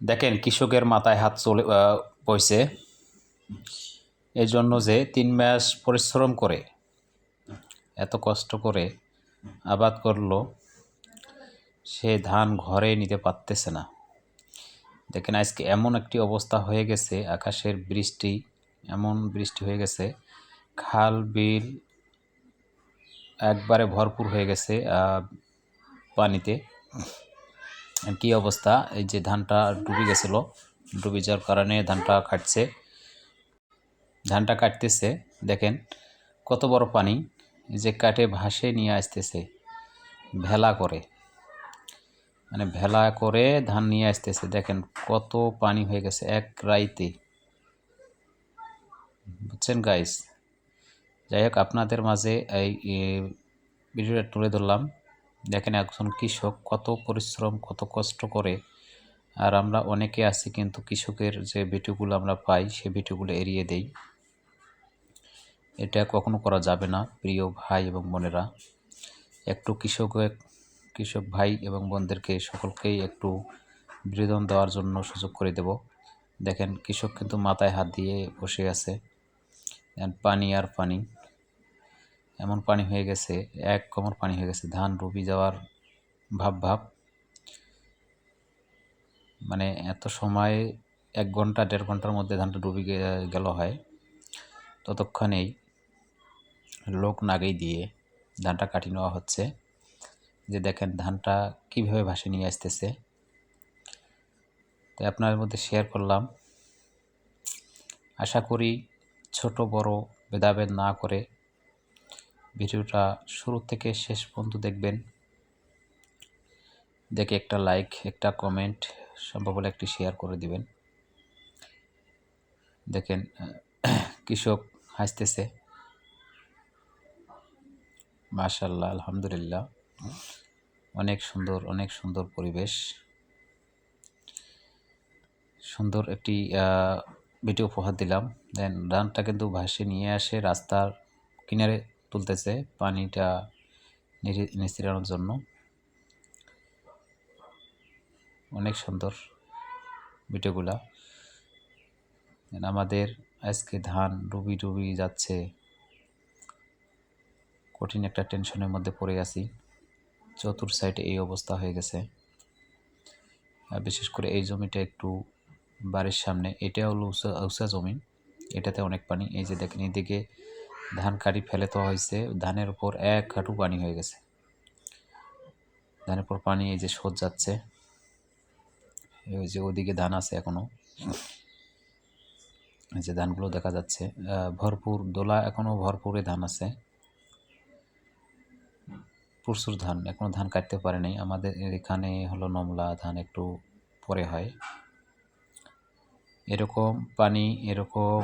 দেখেন, কৃষকের মাথায় হাত চলে পড়ছে জন্য যে তিন মাস পরিশ্রম করে, এত কষ্ট করে আবাদ করল, সে ধান ঘরে নিতে পারতেছে না। দেখেন, আজকে এমন একটি অবস্থা হয়ে গেছে, আকাশের বৃষ্টি, এমন বৃষ্টি হয়ে গেছে, খাল, বিল একবারে ভরপুর হয়ে গেছে পানিতে। কি অবস্থা? এই যে ধানটা ডুবে গেছিল, ডুবে যাওয়ার কারণে ধানটা কাটছে। ধানটা কাটতেছে, দেখেন কত বড় পানি যে কাটে ভাসে নিয়ে আসতেছে, ভেলা করে। মানে ভেলা করে ধান নিয়ে আসতেছে, দেখেন কত পানি হয়ে গেছে এক রাইতে। বুঝছেন গাইস যাই হোক, আপনাদের মাঝে এই ভিডিওটা তুলে ধরলাম। দেখেন, একজন কৃষক কত পরিশ্রম, কত কষ্ট করে। আর আমরা অনেকে আছি কিন্তু কৃষকের যে ভিডিওগুলো আমরা পাই, সে ভিডিওগুলো এড়িয়ে দেই। এটা কখনো করা যাবে না, প্রিয় ভাই এবং বোনেরা। একটু কৃষকের কৃষক ভাই এবং বোনদেরকে সকলকেই একটু বিনোদন দেওয়ার জন্য সুযোগ করে দেব। দেখেন, কৃষক কিন্তু মাথায় হাত দিয়ে বসে আছে। পানি আর পানি। এমন পানি হয়ে গেছে, এক কোমর পানি হয়ে গেছে, ধান ডুবি যাওয়ার ভাব ভাব। মানে এত সময় এক ঘণ্টা, দেড় ঘণ্টার মধ্যে ধানটা ডুবি গেল হয়। ততক্ষণেই লোক নাগেই দিয়ে ধানটা কাটিয়ে নেওয়া হচ্ছে। যে দেখেন ধানটা কীভাবে ভাসে নিয়ে আসতেছে। তাই আপনার মধ্যে শেয়ার করলাম। আশা করি ছোট, বড়, ভেদাভেদ না করে ভিডিওটা শুরু থেকে শেষ পর্যন্ত দেখবেন। দেখে একটা লাইক একটা কমেন্ট সম্ভব হলে একটি শেয়ার করে দিবেন। দেখেন কৃষক হাসতেছে। মাশাল্লাহ আলহামদুলিল্লাহ। অনেক সুন্দর অনেক সুন্দর পরিবেশ। সুন্দর একটি ভিডিও উপহার দিলাম। দেন রানটা কিন্তু ভাসে নিয়ে আসে রাস্তার কিনারে। তুলতেছে পানিটা নিস্তিরানোর জন্য। অনেক সুন্দর ভিডিওগুলা। আমাদের আজকে ধান ডুবি ডুবি যাচ্ছে। কঠিন একটা টেনশনের মধ্যে পড়ে আছি। চতুর সাইডে এই অবস্থা হয়ে গেছে। বিশেষ করে এই জমিটা একটু বাড়ির সামনে এটা হলো উঁচা জমি। এটাতে অনেক পানি। এই যে দেখেন, এদিকে ধান কাটি ফেলে তো হয়েছে। ধানের উপর এক হাঁটু পানি হয়ে গেছে। ধানের উপর পানি এই যে সোজ যাচ্ছে। ওই যে ওদিকে ধান আছে এখনও। এই যে ধানগুলো দেখা যাচ্ছে। ভরপুর দোলা এখনও ভরপুরে ধান আছে। প্রচুর ধান। এখনও ধান কাটতে পারে নাই। আমাদের এখানে হলো নমলা ধান একটু পরে হয়। এরকম পানি, এরকম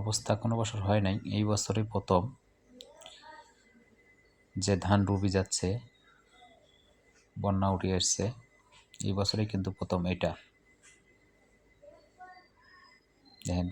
অবস্থা কোনো বছর হয় নাই। এই বছরই প্রথম যে ধান রুবি যাচ্ছে, বন্যা উঠে আসছে, এই বছরই কিন্তু প্রথম এটা। দেখেন